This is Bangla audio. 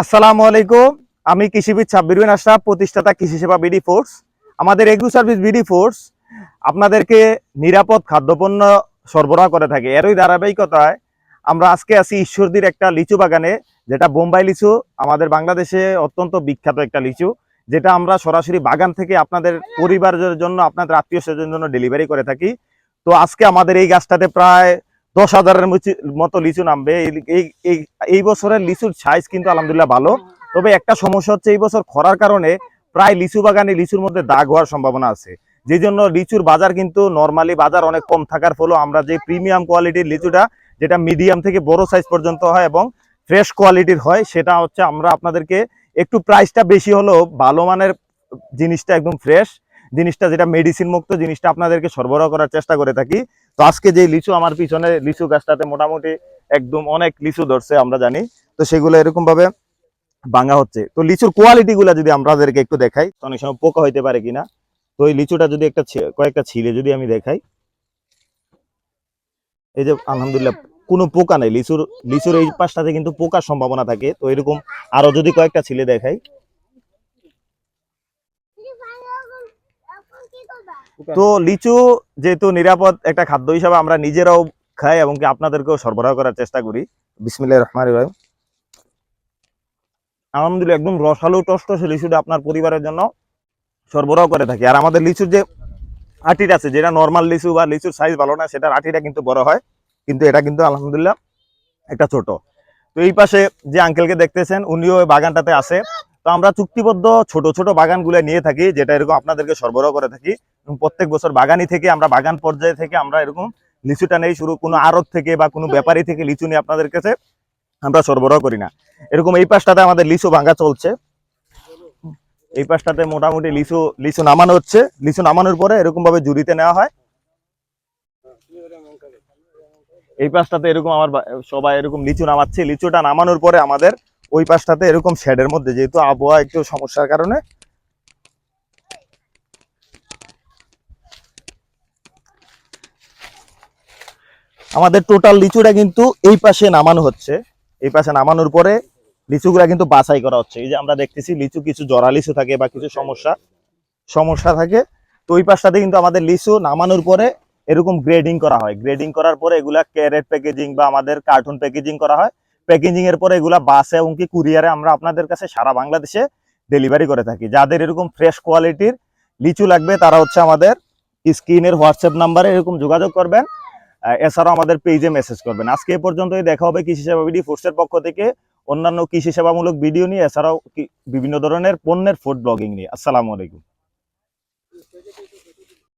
আসসালামু আলাইকুম। আমি কৃষিবিদ সাব্বিরুন আশরাফ, প্রতিষ্ঠাতা কৃষি সেবা বিডি ফোর্স। আমাদের এগ্রো সার্ভিস বিডি ফোর্স আপনাদেরকে নিরাপদ খাদ্যপণ্য সরবরাহ করে থাকে। এরই ধারাবাহিকতায় আমরা আজকে আছি ঈশ্বরদীর একটা লিচু বাগানে, যেটা বোম্বাই লিচু, আমাদের বাংলাদেশে অত্যন্ত বিখ্যাত একটা লিচু, যেটা আমরা সরাসরি বাগান থেকে আপনাদের পরিবারের জন্য, আপনাদের আত্মীয় স্বজনের জন্য ডেলিভারি করে থাকি। তো আজকে আমাদের এই গাছটাতে প্রায় দশ হাজারের মতো লিচু নামবে। এই- বছরের লিচুর সাইজ কিন্তু আলহামদুলিল্লাহ ভালো। তবে একটা সমস্যা হচ্ছে, এই বছর খরার কারণে প্রায় লিচু বাগানে লিচুর মধ্যে দাগ হওয়ার সম্ভাবনা আছে। যে জন্য লিচুর বাজার কিন্তু নর্মালি বাজার অনেক কম থাকার ফলেও আমরা যে প্রিমিয়াম কোয়ালিটির লিচুটা, যেটা মিডিয়াম থেকে বড় সাইজ পর্যন্ত হয় এবং ফ্রেশ কোয়ালিটির হয়, সেটা হচ্ছে আমরা আপনাদেরকে একটু প্রাইসটা বেশি হলেও ভালো মানের জিনিসটা একদম ফ্রেশ জিনিসটা যেটা মেডিসিন মুক্ত জিনিসটা আপনাদেরকে সরবরাহ করার চেষ্টা করে থাকি। তো আজকে যে লিচু আমার পিছনে, লিচু গাছটাতে মোটামুটি একদম অনেক লিচু ধরছে, আমরা জানি। তো সেগুলো এরকম ভাবে ভাঙা হচ্ছে। তো লিচুর কোয়ালিটি গুলা যদি আমাদেরকে একটু দেখাই অনেক সময় পোকা হইতে পারে কিনা। তো এই লিচুটা যদি একটা কয়েকটা ছিলে যদি আমি দেখাই। এই যে আলহামদুলিল্লাহ, কোনো পোকা নাই। লিচুর লিচুর এই পাশটাতে কিন্তু পোকার সম্ভাবনা থাকে। তো এরকম আরও যদি কয়েকটা ছিলে দেখাই। তো লিচু যেহেতু নিরাপদ একটা খাদ্য হিসাবে আমরা নিজেরাও খাই এবং কি আপনাদেরকেও সরবরাহ করার চেষ্টা করি। বিসমিল্লাহ রহমান রহিম। আলহামদুলিল্লাহ, একদম রসালো টসটসে লিচুটা আপনার পরিবারের জন্য সরবরাহ করে থাকি। আর আমাদের লিচুর যে আটিটা আছে, যেটা নর্মাল লিচু বা লিচুর সাইজ ভালো না, সেটার আটিটা কিন্তু বড় হয়। কিন্তু এটা কিন্তু আলহামদুলিল্লাহ একটা ছোট। তো এই পাশে যে আঙ্কেলকে দেখতেছেন, উনিও ওই বাগানটাতে আছে। তো আমরা চুক্তিবদ্ধ ছোট ছোট বাগানগুলো নিয়ে থাকি, যেটা এরকম আপনাদেরকে সরবরাহ করে থাকি। এবং প্রত্যেক বছর বাগানি থেকে আমরা, বাগান পর্যায়ে থেকে আমরা এরকম লিচুটা নেই শুরু কোনো আড়ত থেকে বা কোনো ব্যাপারী থেকে লিচু নিয়ে আপনাদের কাছে আমরা সরবরাহ করি না। এরকম এই পাশটাতে আমাদের লিচু ভাঙা চলছে। এই পাশটাতে মোটামুটি লিচু লিচু নামানো হচ্ছে। লিচু নামানোর পরে এরকম ভাবে জুড়িতে নেওয়া হয়। এই পাশটাতে এরকম আমার সবাই এরকম লিচু নামাচ্ছে। লিচুটা নামানোর পরে আমাদের ওই পাশটাতে এরকম শেডের মধ্যে, যেহেতু আবহাওয়া একটু সমস্যার কারণে আমাদের টোটাল লিচুটা কিন্তু এই পাশে নামানো হচ্ছে। এই পাশে নামানোর পরে লিচুগুলা কিন্তু বাছাই করা হচ্ছে। এই যে আমরা দেখতেছি লিচু কিছু জরা লিচু থাকে বা কিছু সমস্যা সমস্যা থাকে। তো ওই পাশটাতে কিন্তু আমাদের লিচু নামানোর পরে এরকম গ্রেডিং করা হয়। গ্রেডিং করার পরে এগুলা ক্যারেট প্যাকেজিং বা আমাদের কার্টুন প্যাকেজিং করা হয়। প্যাকেজিং এর পরে এগুলা বাসে এবং কি কুরিয়ারে আমরা আপনাদের কাছে সারা বাংলাদেশে ডেলিভারি করে থাকি। যাদের এরকম ফ্রেশ কোয়ালিটির লিচু লাগবে তারা হচ্ছে আমাদের স্ক্রিনের হোয়াটসঅ্যাপ নাম্বারে এরকম যোগাযোগ করবেন। এছাড়াও আমাদের পেজে মেসেজ করবেন। আজকে এ পর্যন্তই দেখা হবে কৃষি সেবা বিডি ফোর্সের পক্ষ থেকে। অন্যান্য কৃষি সেবামূলক ভিডিও নিয়ে, এছাড়াও বিভিন্ন ধরনের পণ্যের ফুড ব্লগিং নিয়ে। আসসালামু আলাইকুম।